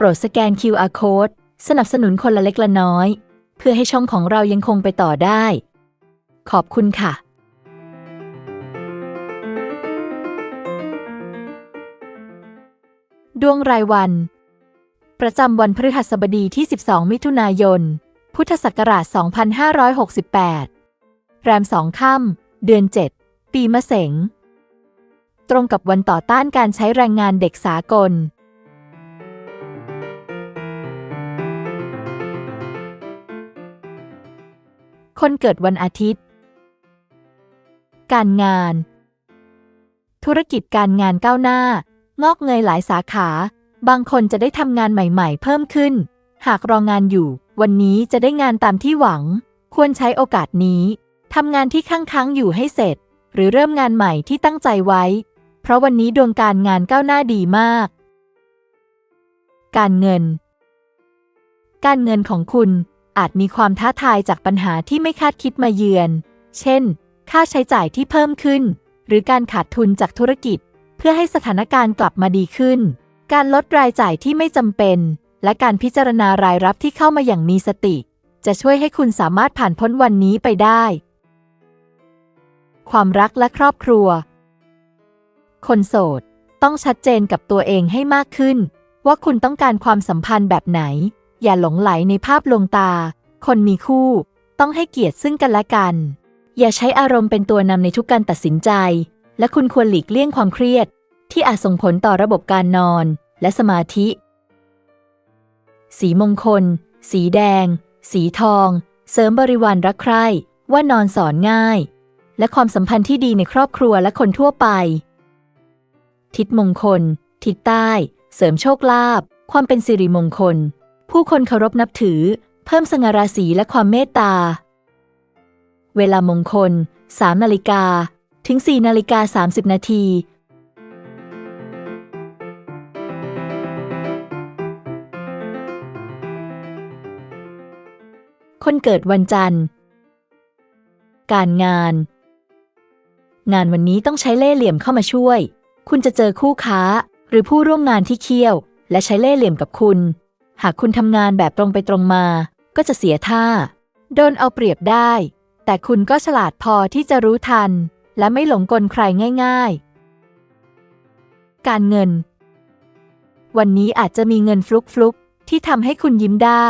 โปรดสแกน QR Code สนับสนุนคนละเล็กละน้อย เพื่อให้ช่องของเรายังคงไปต่อได้ ขอบคุณค่ะดวงรายวัน ประจำวันพฤหัสบดีที่ 12 มิถุนายน พุทธศักราช 2568 แรมสองค่ำเดือน 7 ปีมะเสง ตรงกับวันต่อต้านการใช้แรงงานเด็กสากล คนเกิดวันอาทิตย์ การงาน ธุรกิจการงานก้าวหน้า งอกเงยหลายสาขา บางคนจะได้ทำงานใหม่ ๆ เพิ่มขึ้น หากรองงานอยู่ วันนี้จะได้งานตามที่หวัง ควรใช้โอกาสนี้ทำงานที่ค้างๆอยู่ให้เสร็จ หรือเริ่มงานใหม่ที่ตั้งใจไว้ เพราะวันนี้ดวงการงานก้าวหน้าดีมาก การเงิน การเงินของคุณ อาจมีความท้าทายจากปัญหาที่ไม่คาดคิดมาเยือน เช่น ค่าใช้จ่ายที่เพิ่มขึ้น หรือการขาดทุนจากธุรกิจ เพื่อให้สถานการณ์กลับมาดีขึ้น การลดรายจ่ายที่ไม่จำเป็น และการพิจารณารายรับที่เข้ามาอย่างมีสติ จะช่วยให้คุณสามารถผ่านพ้นวันนี้ไปได้ ความรักและครอบครัว คนโสด ต้องชัดเจนกับตัวเองให้มากขึ้น ว่าคุณต้องการความสัมพันธ์แบบไหน อย่าหลงไหลในภาพลวงตา คนมีคู่ ต้องให้เกียรติซึ่งกันและกัน อย่าใช้อารมณ์เป็นตัวนำในทุกการตัดสินใจ และคุณควรหลีกเลี่ยงความเครียด ที่อาจส่งผลต่อระบบการนอนและสมาธิ สีมงคล สีแดง สีทอง เสริมบริวารรักใคร่ว่านอนสอนง่าย และความสัมพันธ์ที่ดีในครอบครัวและคนทั่วไป ทิศมงคล ทิศใต้ เสริมโชคลาภความเป็นสิริมงคล ผู้คนเคารพนับถือ เพิ่มสง่าราศีและความเมตตา เวลามงคล 3 นาฬิกา ถึง 4 นาฬิกา 30 นาทีคนเกิดวันจันทร์ การงาน งานวันนี้ต้องใช้เล่ห์เหลี่ยมเข้ามาช่วย คุณจะเจอคู่ค้า หรือผู้ร่วมงานที่เคี่ยว และใช้เล่ห์เหลี่ยมกับคุณ หากคุณทำงานแบบตรงไปตรงมา ก็จะเสียท่า โดนเอาเปรียบได้ แต่คุณก็ฉลาดพอที่จะรู้ทัน และไม่หลงกลใครง่าย ๆ การเงิน วันนี้อาจจะมีเงินฟลุกฟลุกที่ทำให้คุณยิ้มได้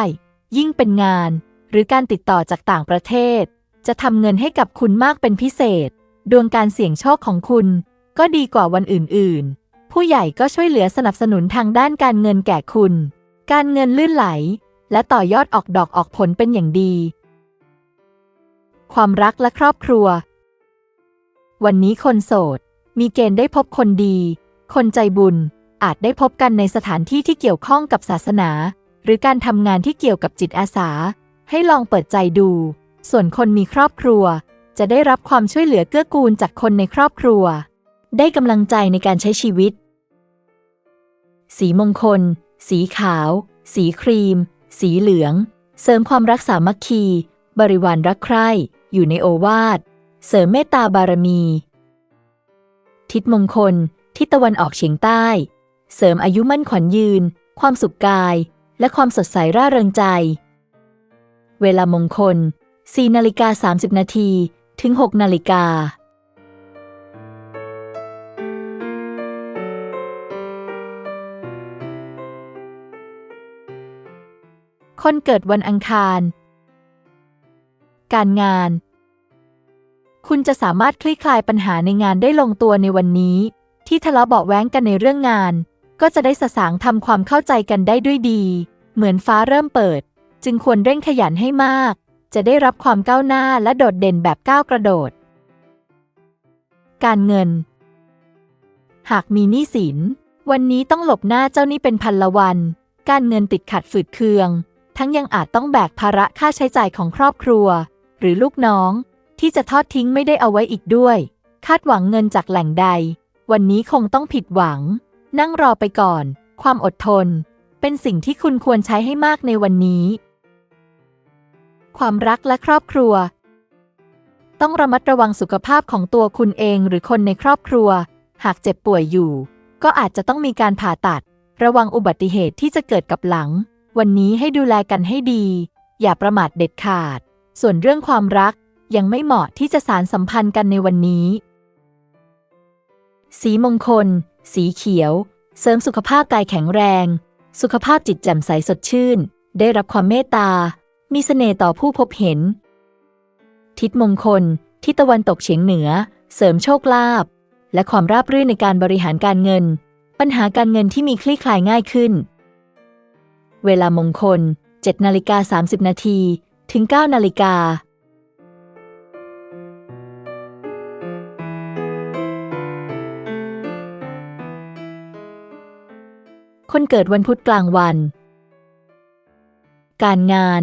ยิ่งเป็นงาน หรือการติดต่อจากต่างประเทศ จะทำเงินให้กับคุณมากเป็นพิเศษ ดวงการเสี่ยงโชคของคุณ ก็ดีกว่าวันอื่น ๆ ผู้ใหญ่ก็ช่วยเหลือสนับสนุนทางด้านการเงินแก่คุณ การเงินลื่นไหล และต่อยอดออกดอกออกผลเป็นอย่างดี ความรักและครอบครัว วันนี้คนโสด มีเกณฑ์ได้พบคนดี คนใจบุญ อาจได้พบกันในสถานที่ที่เกี่ยวข้องกับศาสนา หรือการทำงานที่เกี่ยวกับจิตอาสา ให้ลองเปิดใจดู ส่วนคนมีครอบครัว จะได้รับความช่วยเหลือเกื้อกูลจากคนในครอบครัว ได้กำลังใจในการใช้ชีวิต สีมงคล สีขาว สีครีม สีเหลือง เสริมความรักสามัคคี บริวารรักใคร่ อยู่ในโอวาท เสริมเมตตาบารมี ทิศมงคล ทิศตะวันออกเฉียงใต้ เสริมอายุมั่นขวัญยืน ความสุขกาย และความสดใสร่าเริงใจ เวลามงคล 4 นาฬิกา 30 นาที ถึง 6 นาฬิกา คนเกิดวันอังคาร การงาน คุณจะสามารถคลี่คลายปัญหาในงานได้ลงตัวในวันนี้ ที่ทะเลาะเบาะแว้งกันในเรื่องงาน ก็จะได้สสางทำความเข้าใจกันได้ด้วยดี เหมือนฟ้าเริ่มเปิด จึงควรเร่งขยันให้มาก จะได้รับความก้าวหน้าและโดดเด่นแบบก้าวกระโดด การเงิน หากมีหนี้สิน วันนี้ต้องหลบหน้าเจ้าหนี้เป็นพันละวันการเงินติดขัดฝืดเคือง ทั้งยังอาจต้องแบกภาระค่าใช้จ่ายของครอบครัว หรือลูกน้อง ที่จะทอดทิ้งไม่ได้เอาไว้อีกด้วย คาดหวังเงินจากแหล่งใด วันนี้คงต้องผิดหวัง นั่งรอไปก่อน ความอดทน เป็นสิ่งที่คุณควรใช้ให้มากในวันนี้ ความรักและครอบครัว ต้องระมัดระวังสุขภาพของตัวคุณเองหรือคนในครอบครัว หากเจ็บป่วยอยู่ ก็อาจจะต้องมีการผ่าตัด ระวังอุบัติเหตุที่จะเกิดกับหลัง วันนี้ให้ดูแลกันให้ดี อย่าประมาทเด็ดขาด ส่วนเรื่องความรักยังไม่เหมาะที่จะสารสัมพันธ์กันในวันนี้ สีมงคล สีเขียว เสริมสุขภาพกายแข็งแรง สุขภาพจิตแจ่มใสสดชื่น ได้รับความเมตตา มีเสน่ห์ต่อผู้พบเห็น ทิศมงคล ทิศตะวันตกเฉียงเหนือ เสริมโชคลาภและความราบรื่นในการบริหารการเงิน ปัญหาการเงินที่มีคลี่คลายง่ายขึ้น เวลามงคล 7 นาฬิกา 30 นาที ถึง 9 นาฬิกา คนเกิดวันพุธกลางวัน การงาน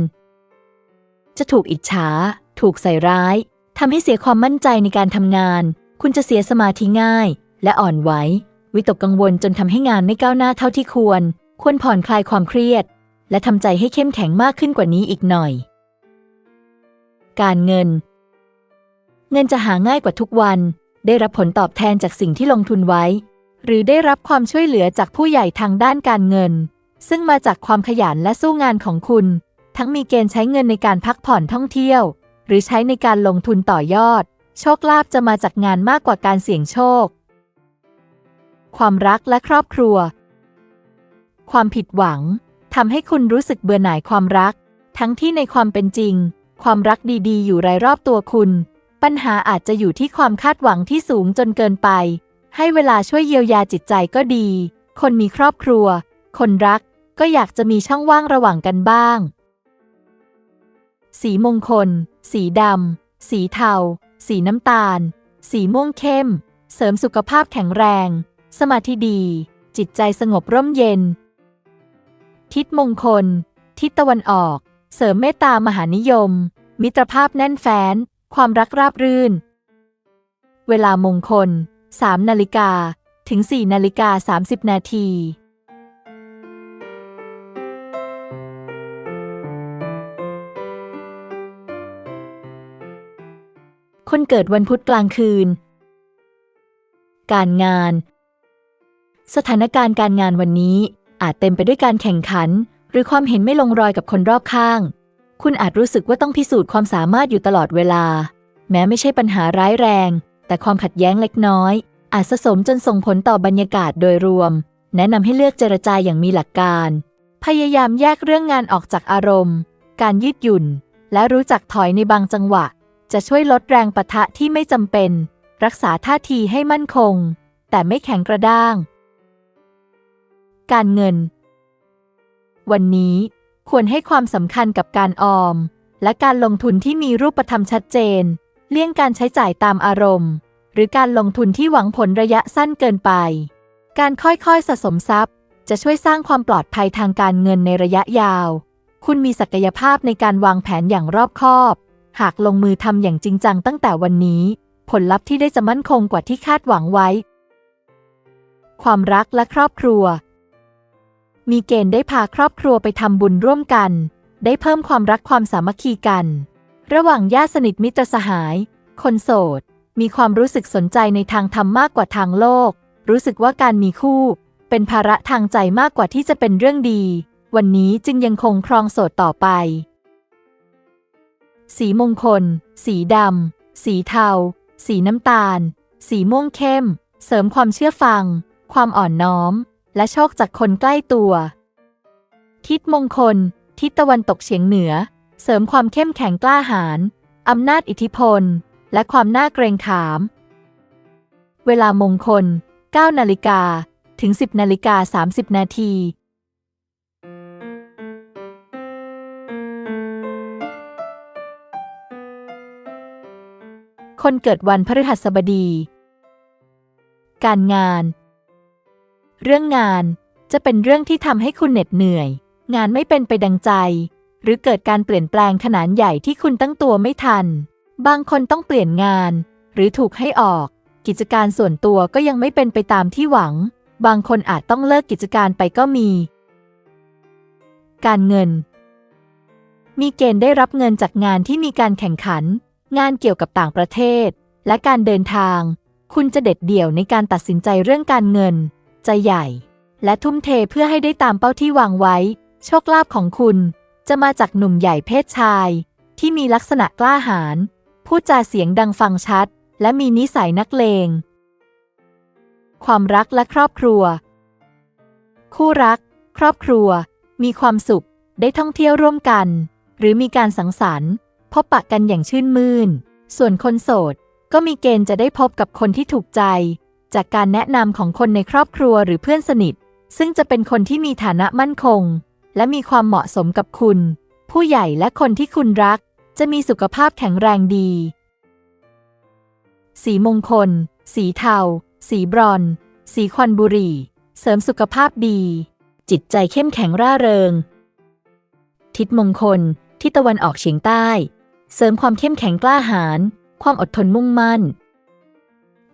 จะถูกอิจฉา ถูกใส่ร้าย ทำให้เสียความมั่นใจในการทำงาน คุณจะเสียสมาธิง่าย และอ่อนไหว วิตกกังวลจนทำให้งานไม่ก้าวหน้าเท่าที่ควร ควรผ่อนคลายความเครียด และทำใจให้เข้มแข็งมากขึ้นกว่านี้อีกหน่อย การเงิน เงินจะหาง่ายกว่าทุกวัน ได้รับผลตอบแทนจากสิ่งที่ลงทุนไว้ หรือได้รับความช่วยเหลือจากผู้ใหญ่ทางด้านการเงิน ซึ่งมาจากความขยันและสู้งานของคุณ ทั้งมีเกณฑ์ใช้เงินในการพักผ่อนท่องเที่ยว หรือใช้ในการลงทุนต่อยอด โชคลาภจะมาจากงานมากกว่าการเสี่ยงโชค ความรักและครอบครัว ความผิดหวังทำให้คุณรู้สึกเบื่อหน่ายความรัก ทั้งที่ในความเป็นจริง ความรักดีๆ อยู่รายรอบตัวคุณ ปัญหาอาจจะอยู่ที่ความคาดหวังที่สูงจนเกินไป ให้เวลาช่วยเยียวยาจิตใจก็ดี คนมีครอบครัว คนรักก็อยากจะมีช่องว่างระหว่างกันบ้าง สีมงคล สีดำ สีเทา สีน้ำตาล สีม่วงเข้ม เสริมสุขภาพแข็งแรง สมาธิดี จิตใจสงบร่มเย็น ทิศมงคล ทิศตะวันออก เสริมเมตตามหานิยม มิตรภาพแน่นแฟ้น ความรักราบรื่น เวลามงคล 3 นาฬิกา ถึง 4 นาฬิกา 30 นาทีคนเกิดวันพุธกลางคืน การงาน สถานการณ์การงานวันนี้ อาจเต็มไปด้วยการแข่งขัน หรือความเห็นไม่ลงรอยกับคนรอบข้าง คุณอาจรู้สึกว่าต้องพิสูจน์ความสามารถอยู่ตลอดเวลา แม้ไม่ใช่ปัญหาร้ายแรง แต่ความขัดแย้งเล็กน้อย อาจสะสมจนส่งผลต่อบรรยากาศโดยรวม แนะนำให้เลือกเจรจาอย่างมีหลักการ พยายามแยกเรื่องงานออกจากอารมณ์ การยืดหยุ่น และรู้จักถอยในบางจังหวะ จะช่วยลดแรงปะทะที่ไม่จำเป็น รักษาท่าทีให้มั่นคง แต่ไม่แข็งกระด้าง การเงิน วันนี้ควรให้ความสำคัญกับการออม และการลงทุนที่มีรูปธรรมชัดเจน เลี่ยงการใช้จ่ายตามอารมณ์ หรือการลงทุนที่หวังผลระยะสั้นเกินไป การค่อยๆสะสมทรัพย์ จะช่วยสร้างความปลอดภัยทางการเงินในระยะยาว คุณมีศักยภาพในการวางแผนอย่างรอบคอบ หากลงมือทำอย่างจริงจังตั้งแต่วันนี้ ผลลัพธ์ที่ได้จะมั่นคงกว่าที่คาดหวังไว้ ความรักและครอบครัว มีเกณฑ์ได้พาครอบครัวไปทำบุญร่วมกัน ได้เพิ่มความรักความสามัคคีกัน ระหว่างญาติสนิทมิตรสหาย คนโสด มีความรู้สึกสนใจในทางธรรมมากกว่าทางโลก รู้สึกว่าการมีคู่ เป็นภาระทางใจมากกว่าที่จะเป็นเรื่องดี วันนี้จึงยังคงครองโสดต่อไป สีมงคล สีดำ สีเทา สีน้ำตาล สีม่วงเข้ม เสริมความเชื่อฟัง ความอ่อนน้อม และโชคจากคนใกล้ตัว ทิศมงคล ทิศตะวันตกเฉียงเหนือ เสริมความเข้มแข็งกล้าหาญอำนาจอิทธิพล และความน่าเกรงขาม เวลามงคล 9 นาฬิกา ถึง 10 นาฬิกา 30 นาทีคนเกิดวันพฤหัสบดี การงาน เรื่องงานจะเป็นเรื่องที่ทำให้คุณเหน็ดเหนื่อย งานไม่เป็นไปดังใจ หรือเกิดการเปลี่ยนแปลงขนาดใหญ่ที่คุณตั้งตัวไม่ทัน บางคนต้องเปลี่ยนงาน หรือถูกให้ออก กิจการส่วนตัวก็ยังไม่เป็นไปตามที่หวัง บางคนอาจต้องเลิกกิจการไปก็มี การเงิน มีเกณฑ์ได้รับเงินจากงานที่มีการแข่งขัน งานเกี่ยวกับต่างประเทศ และการเดินทาง คุณจะเด็ดเดี่ยวในการตัดสินใจเรื่องการเงิน ใจใหญ่ และทุ่มเทเพื่อให้ได้ตามเป้าที่วางไว้ โชคลาภของคุณจะมาจากหนุ่มใหญ่เพศชาย ที่มีลักษณะกล้าหาญพูดจาเสียงดังฟังชัด และมีนิสัยนักเลง ความรักและครอบครัว คู่รัก ครอบครัว มีความสุขได้ท่องเที่ยวร่วมกัน หรือมีการสังสรรค์ พบปะกันอย่างชื่นมื่น ส่วนคนโสด ก็มีเกณฑ์จะได้พบกับคนที่ถูกใจ จากการแนะนำของคนในครอบครัวหรือเพื่อนสนิท ซึ่งจะเป็นคนที่มีฐานะมั่นคง และมีความเหมาะสมกับคุณ ผู้ใหญ่และคนที่คุณรัก จะมีสุขภาพแข็งแรงดี สีมงคล สีเทา สีบรอน สีควันบุรี เสริมสุขภาพดี จิตใจเข้มแข็งร่าเริง ทิศมงคล ทิศตะวันออกเฉียงใต้ เสริมความเข้มแข็งกล้าหาญความอดทนมุ่งมั่น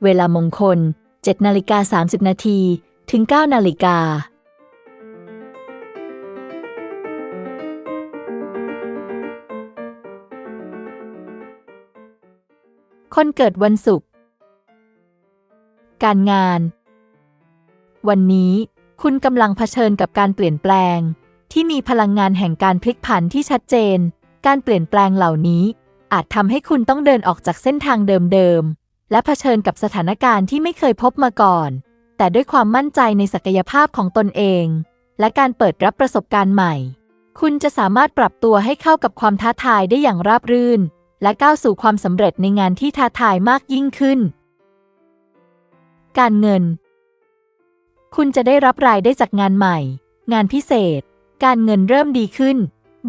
เวลามงคล 7นาฬิกา30 นาทีถึง 9 นาฬิกา คนเกิดวันศุกร์ การงาน วันนี้คุณกำลังเผชิญกับการเปลี่ยนแปลง ที่มีพลังงานแห่งการพลิกผันที่ชัดเจน การเปลี่ยนแปลงเหล่านี้ อาจทำให้คุณต้องเดินออกจากเส้นทางเดิมๆ และเผชิญกับสถานการณ์ที่ไม่เคยพบมาก่อน แต่ด้วยความมั่นใจในศักยภาพของตนเอง และการเปิดรับประสบการณ์ใหม่ คุณจะสามารถปรับตัวให้เข้ากับความท้าทายได้อย่างราบรื่น และก้าวสู่ความสำเร็จในงานที่ท้าทายมากยิ่งขึ้น การเงิน คุณจะได้รับรายได้จากงานใหม่ งานพิเศษ การเงินเริ่มดีขึ้น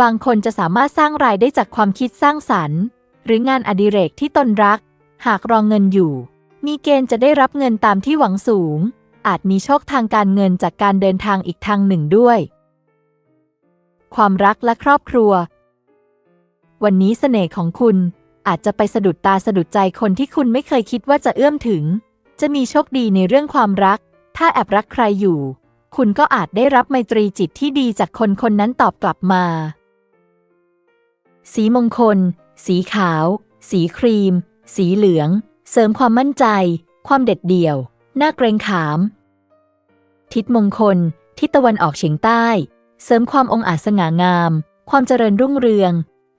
บางคนจะสามารถสร้างรายได้จากความคิดสร้างสรรค์ หรืองานอดิเรกที่ตนรัก หากรองเงินอยู่ มีเกณฑ์จะได้รับเงินตามที่หวังสูง อาจมีโชคทางการเงินจากการเดินทางอีกทางหนึ่งด้วย ความรักและครอบครัว วันนี้เสน่ห์ของคุณอาจจะไปสะดุดตาสะดุดใจคนที่คุณไม่เคยคิดว่าจะเอื้อมถึง จะมีโชคดีในเรื่องความรัก ถ้าแอบรักใครอยู่ คุณก็อาจได้รับไมตรีจิตที่ดีจากคนคนนั้นตอบกลับมา สีมงคล สีขาว สีครีม สีเหลือง เสริมความมั่นใจ ความเด็ดเดี่ยวน่าเกรงขาม ทิศมงคล ทิศตะวันออกเฉียงใต้ เสริมความองอาจสง่างาม ความเจริญรุ่งเรือง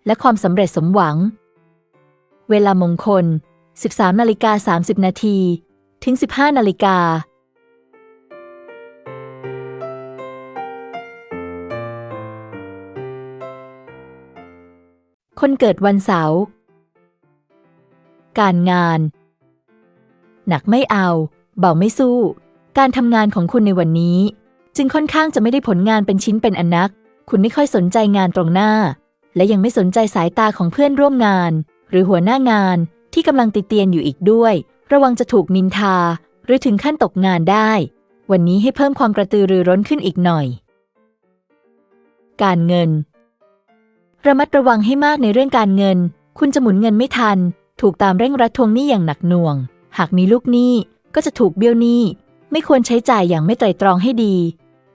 และความสำเร็จสมหวัง เวลามงคล 13นาฬิกา30 นาที ถึง 15นาฬิกาคนเกิดวันเสาร์ การงาน หนักไม่เอา เบาไม่สู้ การทำงานของคุณในวันนี้ จึงค่อนข้างจะไม่ได้ผลงานเป็นชิ้นเป็นอันนัก คุณไม่ค่อยสนใจงานตรงหน้า และยังไม่สนใจสายตาของเพื่อนร่วมงาน หรือหัวหน้างานที่กำลังติเตียนอยู่อีกด้วย ระวังจะถูกนินทา หรือถึงขั้นตกงานได้ วันนี้ให้เพิ่มความกระตือรือร้นขึ้นอีกหน่อย การเงิน ระมัดระวังให้มากในเรื่องการเงิน คุณจะหมุนเงินไม่ทัน ถูกตามเร่งรัดทวงหนี้อย่างหนักหน่วง หากมีลูกหนี้ก็จะถูกเบี้ยวหนี้ ไม่ควรใช้จ่ายอย่างไม่ไตร่ตรองให้ดี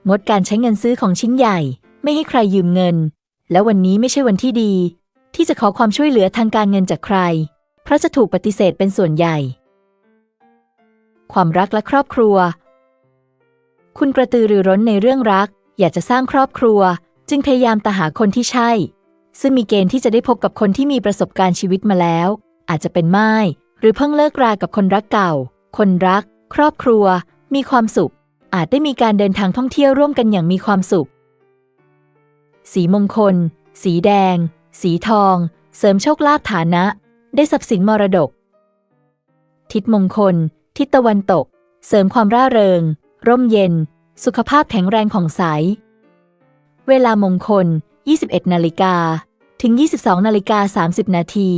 งดการใช้เงินซื้อของชิ้นใหญ่ ไม่ให้ใครยืมเงิน และวันนี้ไม่ใช่วันที่ดี ที่จะขอความช่วยเหลือทางการเงินจากใคร เพราะจะถูกปฏิเสธเป็นส่วนใหญ่ ความรักและครอบครัว คุณกระตือรือร้นในเรื่องรัก อยากจะสร้างครอบครัว จึงพยายามตาหาคนที่ใช่ ซึ่งมีเกณฑ์ที่จะได้พบกับคนที่มีประสบการณ์ชีวิตมาแล้ว อาจจะเป็นไม้หรือเพิ่งเลิกรากับคนรักเก่า คนรัก ครอบครัว มีความสุข อาจได้มีการเดินทางท่องเที่ยวร่วมกันอย่างมีความสุข สีมงคล สีแดง สีทอง เสริมโชคลาภฐานะ ได้ทรัพย์สินมรดก ทิศมงคล ทิศตะวันตก เสริมความร่าเริง ร่มเย็น สุขภาพแข็งแรงของใสเวลามงคล 21 นาฬิกา ถึง 22 นาฬิกา 30 นาที